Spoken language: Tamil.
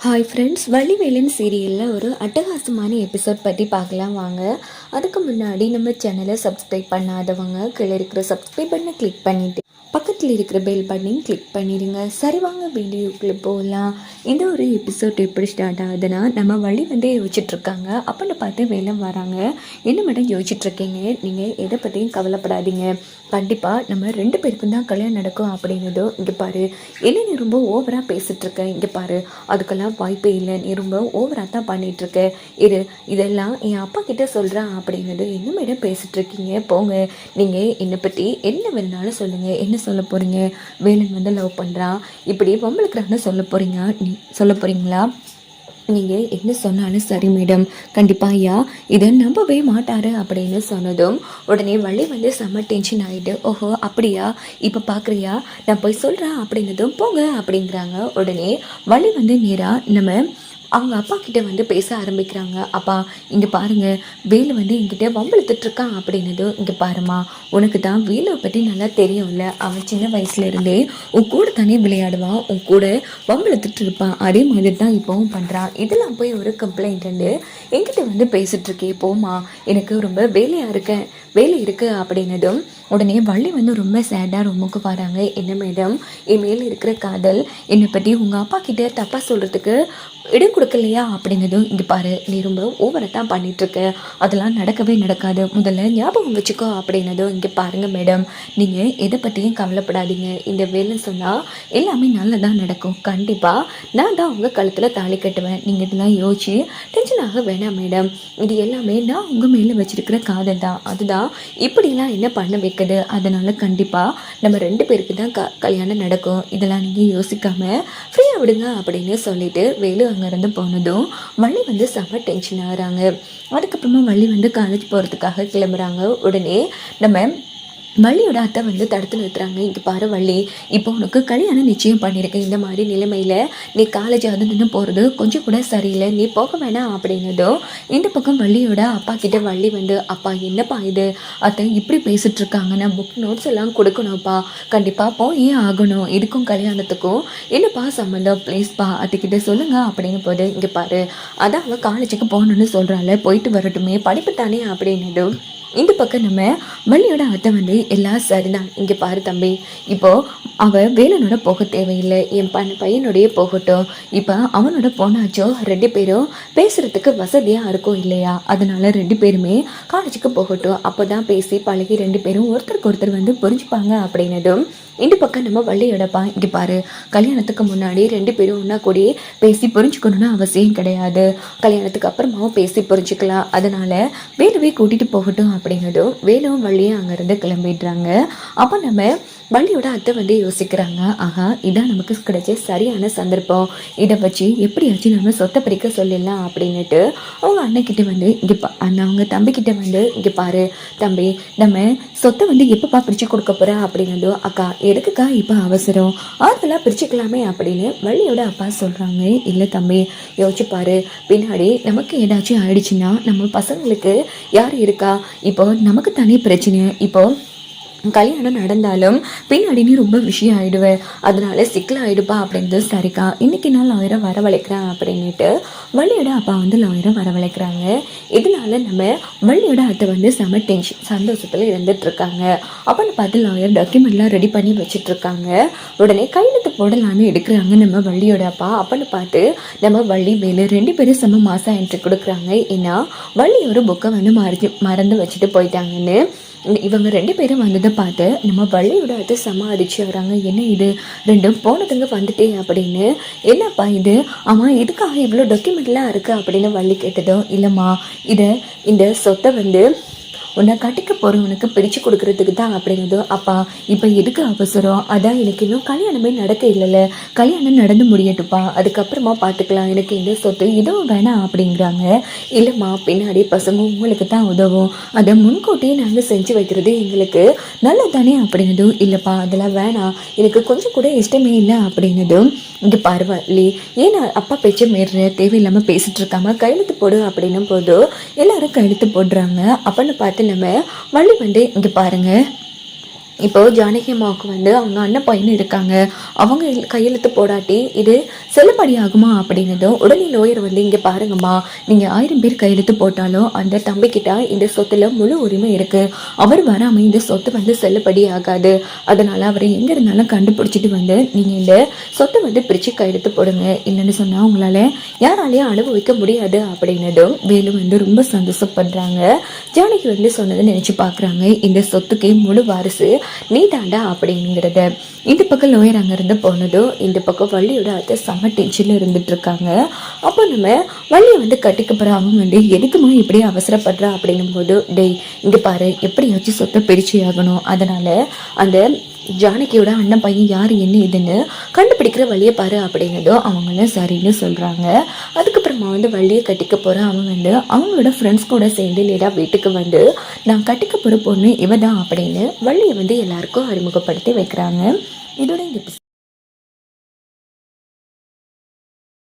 ஹாய் ஃப்ரெண்ட்ஸ் வள்ளிவேலன் சீரியலில் ஒரு அட்டகாசமான எபிசோட் பற்றி பார்க்கலாம் வாங்க. அதுக்கு முன்னாடி நம்ம சேனலை சப்ஸ்கிரைப் பண்ணாதவங்க கீழே இருக்கிற சப்ஸ்கிரைப் பண்ண கிளிக் பண்ணிவிட்டு பக்கத்தில் இருக்கிற பெல் பட்டனையும் கிளிக் பண்ணிடுங்க. சரி வாங்க வீடியோக்குள்ளே போகலாம் இந்த ஒரு எபிசோட் எப்படி ஸ்டார்ட் ஆகுதுன்னா நம்ம வழி வந்து யோசிச்சுட்ருக்காங்க அப்படின்னு பார்த்து வேலை வராங்க. என்ன மேடம் யோசிச்சுட்ருக்கீங்க நீங்கள் எதை பற்றியும் கவலைப்படாதீங்க. கண்டிப்பாக நம்ம ரெண்டு பேருக்கும் தான் கல்யாணம் நடக்கும் அப்படின்னதோ இங்கே பாரு. என்ன நீ ரொம்ப ஓவராக பேசிகிட்ருக்கேன் இங்கே பாரு. அதுக்கெல்லாம் வாய்ப்பே இல்லை. நீ ரொம்ப ஓவராக தான் பண்ணிகிட்ருக்க இது இரு இதெல்லாம் என் அப்பா கிட்டே சொல்கிறேன் அப்படின்னது என்ன மேடம் பேசிகிட்ருக்கீங்க இருக்கீங்க? போங்க. நீங்கள் என்னை பற்றி என்ன வேணுனாலும் சொல்லுங்கள் என்ன சொல்ல போகிறீங்க வேலன் வந்து லவ் பண்ணுறான் இப்படி பொம்பளுக்குறான்னு சொல்ல போகிறீங்க நீ சொல்ல போகிறீங்களா நீங்கள் என்ன சொன்னாலும் சரி மேடம் கண்டிப்பாக ஐயா. இதை நம்பவே மாட்டார் அப்படின்னு சொன்னதும் உடனே வள்ளி வந்து செம்ம டென்ஷன் ஆகிட்டு ஓஹோ அப்படியா? இப்போ பார்க்குறியா நான் போய் சொல்கிறேன் அப்படின்னதும் போங்க அப்படிங்கிறாங்க. உடனே வள்ளி வந்து நேராக நம்ம அவங்க அப்பா கிட்ட வந்து பேச ஆரம்பிக்கிறாங்க. அப்பா இங்கே பாருங்கள் வேலு வந்து என்கிட்ட வம்பிழுத்துட்டு அப்படின்னது இங்கே பாருமா உனக்கு தான் வேலுவை பற்றி நல்லா தெரியும்ல. அவன் சின்ன வயசுலேருந்தே உன் கூட தானே விளையாடுவான். உன் கூட வம்பிழுத்துட்டு இருப்பான் அதே மாதிரி தான் இப்போவும் பண்ணுறான் இதெல்லாம் போய் ஒரு கம்ப்ளைண்ட் வந்து என்கிட்ட வந்து பேசிகிட்ருக்கே போமா எனக்கு ரொம்ப வேலையாக இருக்கேன் வேலை இருக்குது அப்படின்னதும் உடனே வள்ளி வந்து ரொம்ப சேடாக ரூமுக்கு வராங்க. என்ன மேடம் என் மேல் இருக்கிற காதல் என்னை பற்றி உங்கள் அப்பா கிட்டே தப்பாக சொல்கிறதுக்கு இடம் கொடுக்கலையா அப்படின்னதும் இங்கே பாரு நீ ரொம்ப ஓவரை தான் பண்ணிகிட்ருக்க அதெல்லாம் நடக்கவே நடக்காது. முதல்ல ஞாபகம் வச்சுக்கோ அப்படின்னதும் இங்கே பாருங்கள் மேடம் நீங்கள் எதை பற்றியும் கவலைப்படாதீங்க. இந்த வேலை சொன்னால் எல்லாமே நல்லதாக நடக்கும். கண்டிப்பாக நான் தான் உங்கள் கழுத்தில் தாலி கட்டுவேன். நீங்கள் இதெல்லாம் யோசிச்சு டென்ஷன் ஆக வேணாம் மேடம் இது எல்லாமே நான் உங்கள் மேலே வச்சிருக்கிற காதல் தான். அதுதான் இப்படிலாம் என்ன பண்ண வைக்குது? அதனால் கண்டிப்பாக நம்ம ரெண்டு பேருக்கு தான் க கல்யாணம் நடக்கும். இதெல்லாம் நீங்கள் யோசிக்காமல் ஃப்ரீயாக விடுங்க அப்படின்னு சொல்லிட்டு வேலு அங்கேருந்து போனதும் வள்ளி வந்து செம்ம டென்ஷன் ஆகிறாங்க. அதுக்கப்புறமா வள்ளி வந்து காலேஜ் போகிறதுக்காக கிளம்புறாங்க. உடனே நம்ம வள்ளியோட அத்தை வந்து தடுத்து நிறுத்துறாங்க இங்கே பாரு வள்ளி இப்போ உனக்கு கல்யாணம் நிச்சயம் பண்ணியிருக்கேன் இந்த மாதிரி நிலைமையில் நீ காலேஜ் நின்று போகிறது கொஞ்சம் கூட சரியில்லை. நீ போக வேணாம் அப்படின்னதும் இந்த பக்கம் வள்ளியோட அப்பா கிட்ட வள்ளி வந்து அப்பா என்னப்பா இது? அத்தை இப்படி பேசிட்டு இருக்காங்க. நான் புக் நோட்ஸ் எல்லாம் கொடுக்கணும்ப்பா. கண்டிப்பாக போயே ஆகணும். இதுக்கும் கல்யாணத்துக்கும் என்னப்பா சம்மந்தம் ப்ளீஸ்ப்பா அத்தைக்கிட்ட சொல்லுங்க. அப்படின்னு போது இங்கே பாரு அதான் அவள் காலேஜுக்கு போகணும்னு சொல்கிறாள் போயிட்டு வரட்டுமே. படிப்பு தானே? அப்படின்னதும் இந்த பக்கம் நம்ம வள்ளியோட அத்தை வந்து எல்லாம் சரிதான் இங்கே பாரு தம்பி. இப்போ அவள் வேலனோட போக தேவையில்லை. என் பண் பையனுடைய போகட்டும். இப்போ அவனோட போனாச்சோ ரெண்டு பேரும் பேசுறதுக்கு வசதியாக இருக்கும் இல்லையா? அதனால ரெண்டு பேருமே காலேஜுக்கு போகட்டும். அப்போ தான் பேசி பழகி ரெண்டு பேரும் ஒருத்தருக்கு ஒருத்தர் வந்து புரிஞ்சுப்பாங்க அப்படின்னதும் இந்த பக்கம் நம்ம வள்ளியோடப்பா இங்கே பாரு. கல்யாணத்துக்கு முன்னாடி ரெண்டு பேரும் ஒன்றா கூடி பேசி புரிஞ்சுக்கணும்னு அவசியம் கிடையாது. கல்யாணத்துக்கு அப்புறமாவும் பேசி புரிஞ்சுக்கலாம். அதனால வேலுவே கூட்டிகிட்டு போகட்டும் அப்படிங்கிறதும் வேலுவும் வள்ளியும் அங்கேருந்து கிளம்பிடுறாங்க. அப்போ நம்ம வள்ளியோட அத்தை வந்து யோசிக்கிறாங்க. ஆஹா இதான் நமக்கு கிடைச்ச சரியான சந்தர்ப்பம். இதை வச்சு எப்படியாச்சும் நம்ம சொத்தை பறிக்க சொல்லிடலாம் அப்படின்னுட்டு அவங்க அண்ணன்கிட்ட வந்து இங்கே பா அண்ணன் அவங்க தம்பிக்கிட்ட வந்து இங்கே பாரு தம்பி நம்ம சொத்தை வந்து எப்பப்பா பிரித்து கொடுக்க போகிற அப்படின்னதோ அக்கா எதுக்குக்கா இப்போ அவசரம்? ஆறுதலாக பிரிச்சுக்கலாமே அப்படின்னு வள்ளியோட அப்பா சொல்கிறாங்க இல்லை தம்பி யோசிச்சு பாரு பின்னாடி நமக்கு ஏதாச்சும் ஆயிடுச்சுன்னா நம்ம பசங்களுக்கு யார் இருக்கா? இப்போ நமக்கு தானே பிரச்சனை. இப்போ கல்யாணம் நடந்தாலும் பின்னாடி நீ ரொம்ப விஷயம் ஆயிடுவேன் அதனால சிக்கல் ஆயிடுப்பா அப்படின்றது சரிக்கா. இன்னைக்கு நான் லாயரை வரவழைக்கிறேன் அப்படின்னுட்டு வள்ளியோட அப்பா வந்து லாயரை வரவழைக்கிறாங்க. இதனால நம்ம வள்ளியோட அத்தை வந்து செம டென்ஷன் சந்தோஷத்தில் இருந்துட்டு இருக்காங்க அப்பன்னு பார்த்து லாயர் டாக்குமெண்ட்லாம் ரெடி பண்ணி வச்சுட்டு இருக்காங்க உடனே கையெழுத்து போடலான்னு எடுக்கிறாங்க நம்ம வள்ளியோட அப்பா. அப்பன்னு பார்த்து நம்ம வள்ளி வேலு ரெண்டு பேரும் செம மாசம் என்ட்ரி கொடுக்குறாங்க. ஏன்னா வள்ளி ஒரு புக்கை வந்து மறந்து மறந்து வச்சுட்டு போயிட்டாங்கன்னு இவங்க ரெண்டு பேரும் வந்ததை பார்த்து நம்ம வள்ளியோட அது செம அடிச்சு வராங்க என்ன இது? ரெண்டும் போனதுங்க வந்துட்டே அப்படின்னு. என்னப்பா இது? ஆமாம் எதுக்காக இவ்வளோ டாக்குமெண்ட்லாம் இருக்குது அப்படின்னு வள்ளி கேட்டதும் இல்லைம்மா இதை இந்த சொத்தை வந்து உன்னை கட்டிக்க போகிறவனுக்கு பிரித்து கொடுக்கறதுக்கு தான் அப்படிங்கிறது அப்பா இப்போ எதுக்கு அவசரம்? அதான் எனக்கு இன்னும் கல்யாணமே நடக்க இல்லைல்ல. கல்யாணம் நடந்து முடியட்டுப்பா அதுக்கப்புறமா பார்த்துக்கலாம் எனக்கு இந்த சொத்து இதுவும் வேணாம் அப்படிங்கிறாங்க. இல்லைம்மா பின்னாடி பசங்க உங்களுக்கு தான் உதவும். அதை முன்கூட்டியே நாங்கள் செஞ்சு வைக்கிறது எங்களுக்கு நல்லதானே அப்படின்னதும் இல்லைப்பா அதெல்லாம் வேணாம். எனக்கு கொஞ்சம் கூட இஷ்டமே இல்லை அப்படின்னதும் இங்கே பரவாயில்ல ஏன் அப்பா பேச்சை மேற தேவையில்லாமல் பேசிட்டு இருக்காம கையெழுத்து போடு அப்படின்னும் போது எல்லாரும் கையெழுத்து போடுறாங்க. அப்படின்னு பார்த்து நம்ம வள்ளி வந்து இங்கே பாருங்க. இப்போ ஜானகி அம்மாவுக்கு வந்து அவங்க அண்ணன் பையன் இருக்காங்க. அவங்க கையெழுத்து போடாட்டி இது செல்லுபடியாகுமா அப்படின்னதும் உடனே லோயர் வந்து இங்கே பாருங்கம்மா. நீங்கள் ஆயிரம் பேர் கையெழுத்து போட்டாலும் அந்த தம்பிக்கிட்ட இந்த சொத்துல முழு உரிமை இருக்குது அவர் வராமல் இந்த சொத்து வந்து செல்லுபடி ஆகாது. அதனால் அவர் எங்கே இருந்தாலும் கண்டுபிடிச்சிட்டு வந்து நீங்கள் இந்த சொத்தை வந்து பிரித்து கையெழுத்து போடுங்க. இல்லைன்னு சொன்னால் உங்களால் யாராலையும் அனுபவிக்க முடியாது அப்படின்னதும் வேலு வந்து ரொம்ப சந்தோஷப்படுறாங்க. ஜானகி வந்து சொன்னதை நினச்சி பார்க்குறாங்க இந்த சொத்துக்கே முழு வாரிசு நீ தாண்டா அப்படிங்கிறத. இந்த பக்கம் லோயர் அங்கேருந்து போனதும் இந்த பக்கம் வள்ளியோட அத்தை செம்ம டென்ஷனில் இருந்துட்டு இருக்காங்க அப்போ நம்ம வள்ளியை வந்து கட்டிக்க அவன் வந்து எதுக்குமா இப்படி அவசரப்படுறா அப்படின்னும் போது டேய் இங்கே பாரு எப்படியாச்சும் சொத்தை பிரிச்சு ஆகணும். அதனால் அந்த ஜானகியோட அண்ணன் பையன் யார் என்ன இதுன்னு கண்டுபிடிக்கிற வழியை பாரு அப்படின்னதும் அவங்களும் சரின்னு சொல்கிறாங்க அதுக்கப்புறமா வந்து வள்ளியை கட்டிக்க போகிற அவன் வந்து அவங்களோட ஃப்ரெண்ட்ஸ் கூட சேர்ந்து நேராக வீட்டுக்கு வந்து நான் கட்டிக்க போகிற பொண்ணு இவ தான் அப்படின்னு வள்ளியை வந்து எல்லாருக்கும் அறிமுகப்படுத்தி வைக்கிறாங்க. இதோட இந்த